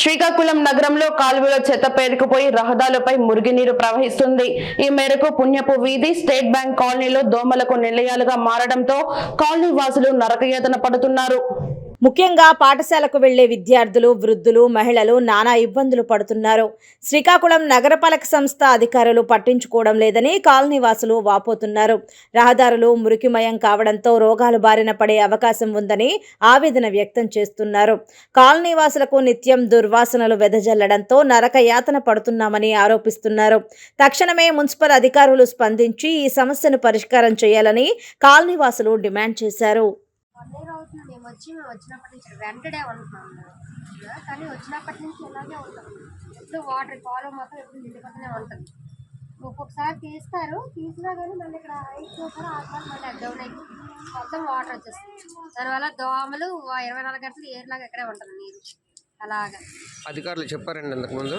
శ్రీకాకుళం నగరంలో కాలువలో చెత్త పేరుకుపోయి రహదారులపై మురుగునీరు ప్రవహిస్తుంది. ఈ మేరకు పుణ్యపు వీధి స్టేట్ బ్యాంక్ కాలనీలో దోమలకు నిలయాలుగా మారడంతో కాలనీ వాసులు నరకయాతన పడుతున్నారు. ముఖ్యంగా పాఠశాలకు వెళ్ళే విద్యార్థులు వృద్ధులు మహిళలు నానా ఇబ్బందులు పడుతున్నారు. శ్రీకాకుళం నగరపాలక సంస్థ అధికారులు పట్టించుకోవడం లేదని కాలనీవాసులు వాపోతున్నారు. రహదారులు మురికిమయం కావడంతో రోగాలు బారిన పడే అవకాశం ఉందని ఆవేదన వ్యక్తం చేస్తున్నారు. కాలనీవాసులకు నిత్యం దుర్వాసనలు వెదజల్లడంతో నరక యాతన పడుతున్నామని ఆరోపిస్తున్నారు. తక్షణమే మున్సిపల్ అధికారులు స్పందించి ఈ సమస్యను పరిష్కారం చేయాలని కాలనీవాసులు డిమాండ్ చేశారు. మేము వచ్చి మేము వచ్చినప్పటి నుంచి రెంటెడే ఉంటున్నాం మేము. ఇలా కానీ వచ్చినప్పటి నుంచి ఇలాగే ఉంటాం. ఎప్పుడు వాటర్ కాలువ మొత్తం ఎప్పుడు నిండిపోతూనే ఉంటుంది ఒక్కొక్కసారి తీస్తారు. తీసినా కానీ మళ్ళీ ఇక్కడ హైట్ ఆ తర్వాత మళ్ళీ డౌన్ అయ్యి మొత్తం వాటర్ వచ్చేస్తుంది. దానివల్ల దోమలు ఇరవై నాలుగు గంటలు ఏరులాగా ఇక్కడే ఉంటుంది నీరు. అలాగా. అధికారులు చెప్పారండి ఇంతకుముందు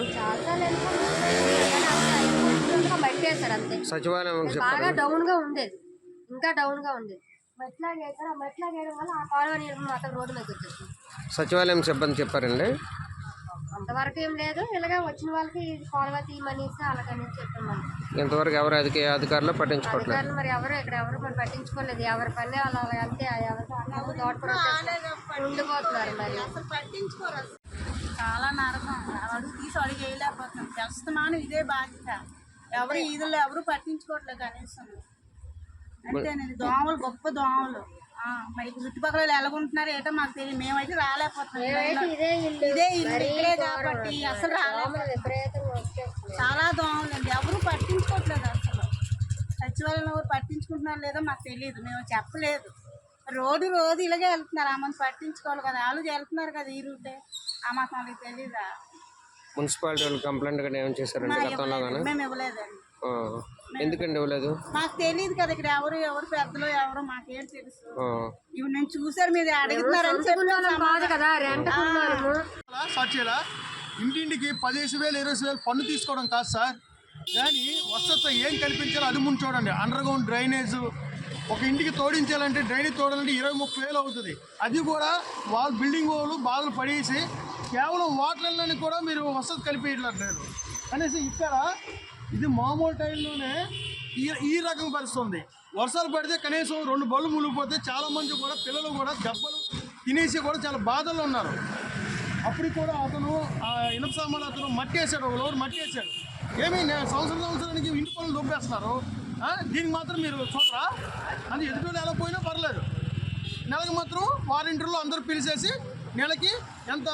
బయట అంతే సచివాలయం బాగా చెప్పారు. డౌన్గా ఉండేది. ఇంకా డౌన్గా ఉండేది. సచివాలయం సిబ్బంది చెప్పారండి? అంతవరకు ఏం లేదు. ఇలాగ వచ్చిన వాళ్ళకి కాలువ తీయమనేసి అలాగని చెప్పాం ఇంతవరకు ఎవరు అధిక అధికారులు పట్టించుకోవట్లేదు? మరి ఎవరు ఇక్కడ ఎవరు మరి పట్టించుకోలేదు. ఎవరి పని వాళ్ళు అలా అంతే దోటపడి ఉండిపోతున్నారు మరి. చాలా నరకం. అడుగు తీసి అడుగు వేయలేకపోతున్నాం చేస్తున్నాను ఇదే బాధ్యత. ఎవరు ఈదుల్లో ఎవరు పట్టించుకోవట్లేదు కనీసం. అంతేనండి దోమలు గొప్ప దోమలు. ఆ, మరి చుట్టుపక్కల ఎలాగుంటున్నారో ఏటో మాకు తెలియదు. మేమైతే రాలేకపోతున్నాం. ఇదే ఇల్లు. ఇక్కడే కాబట్టి అసలు రాలే దోమలు విపరీతంగా వచ్చేస్తున్నాయి. చాలా దోమలు అండి ఎవరు పట్టించుకోవట్లేదు అసలు. సచివాలయం ఎవరు పట్టించుకుంటున్నారో లేదో మాకు తెలియదు. మేము చెప్పలేదు. రోడ్డు రోజు ఇలాగే వెళ్తున్నారు. ఆ మంది పట్టించుకోవాలి కదా. వాళ్ళు వెళ్తున్నారు కదా ఈ రూటే. ఆ మాకు మనకి తెలీదా? మున్సిపాలిటీ వాళ్ళు కంప్లైంట్ కానీ ఏమైనా చేశారండి గతంలో మేము ఇవ్వలేదండి. ఎందుకండి ఇవ్వలేదు? మాకు తెలియదు కదా ఇక్కడ ఎవరు ఎవరు పెద్దలు ఎవరు మాకేం తెలుసు. ఇవి నేను చూసారు మీరు అడుగుతున్నారని కాదు రెంట్ ఇంటింటికి పదిహేను వేలు ఇరవై వేలు పన్ను తీసుకోవడం కాదు సార్. కానీ వసతి ఏం కల్పించాలో అది ముందు చూడండి. అండర్ గ్రౌండ్ డ్రైనేజ్ ఒక ఇంటికి తోడించాలంటే డ్రైనేజ్ తోడాలంటే ఇరవై ముప్పై వేలు అవుతుంది. అది కూడా వాళ్ళు బిల్డింగ్ వాళ్ళు బాధలు పడేసి కేవలం వాటర్లని కూడా మీరు వసతి కలిపేయట్లేదు అనేసి ఇక్కడ ఇది మామూలు టైంలోనే ఈ ఈ రకం పరిస్థితుంది. వర్షాలు పడితే కనీసం రెండు బళ్ళు మునిగిపోతే చాలామంది కూడా పిల్లలు కూడా దెబ్బలు తినేసి కూడా చాలా బాధల్లో ఉన్నారు. అప్పుడు కూడా అతను ఆ ఇనుప సామాన్ అతను మట్టి వేసాడు ఒక లోడు మట్టి వేసాడు ఏమి సంవత్సరం సంవత్సరానికి ఇంటి పనులు దొబ్బేస్తున్నారు. దీనికి మాత్రం మీరు చూడరా? అది ఎదుటి ఎలా పోయినా పర్లేదు. నెలకు మాత్రం వారింటర్లో అందరూ పిలిచేసి నెలకి ఎంత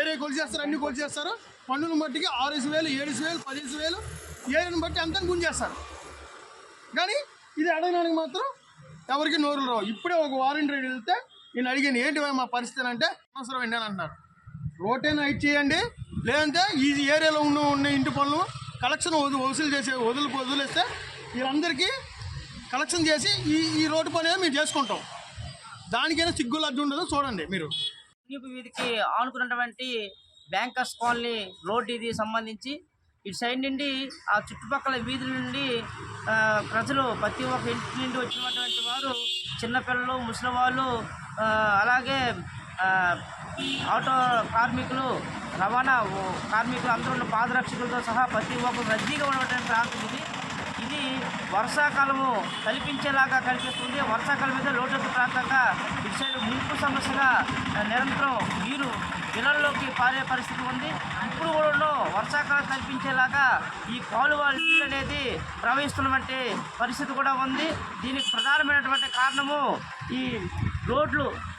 ఏరియా కొలిచేస్తారు అన్ని కొలిచేస్తారు. పన్నును మట్టికి ఆరేసి వేలు ఏడేసి వేలు పదిహేను వేలు ఏడుని బట్టి అంతా గుంజేస్తారు. కానీ ఇది అడగడానికి మాత్రం ఎవరికి నోరులు రావు. ఇప్పుడే ఒక వారంటీ రైడ్ వెళ్తే నేను అడిగాను ఏంటి మా పరిస్థితి అంటే అవసరం అండి అని అంటున్నారు. రోటైనా హైట్ చేయండి లేదంటే ఈ ఏరియాలో ఉన్న ఉన్న ఇంటి పనులు కలెక్షన్ వదు వసూలు చేసే వదులు వదిలేస్తే వీళ్ళందరికీ కలెక్షన్ చేసి ఈ ఈ రోడ్డు పని అనేది మేము చేసుకుంటాం. దానికైనా సిగ్గులు అడ్డు ఉండదు చూడండి మీరు. వీధికి ఆనుకున్నటువంటి బ్యాంకర్స్ కాలనీ రోడ్ ఇది సంబంధించి ఇటు సైడ్ నుండి ఆ చుట్టుపక్కల వీధుల నుండి ప్రజలు ప్రతి ఒక్క ఇంటి నుండి వచ్చినటువంటి వారు చిన్నపిల్లలు ముసలి వాళ్ళు అలాగే ఆటో కార్మికులు రవాణా కార్మికులు అందరూ ఉన్న పాదరక్షకులతో సహా ప్రతి ఒక్కరు రద్దీగా ఉన్నటువంటి ప్రాంతం ఇది. ఇది వర్షాకాలము కల్పించేలాగా కనిపిస్తుంది వర్షాకాలం మీద లోతట్టు ప్రాంతంగా ఇటు సైడ్ ముంపు సమస్యగా నిరంతరం నీరు ఇళ్ళలోకి పారే పరిస్థితి ఉంది. ఇప్పుడు కూడా వర్షాకాలం కల్పించేలాగా ఈ కాలువ నీళ్ళు అనేది ప్రవహిస్తున్నటువంటి పరిస్థితి కూడా ఉంది. దీనికి ప్రధానమైనటువంటి కారణము ఈ రోడ్లు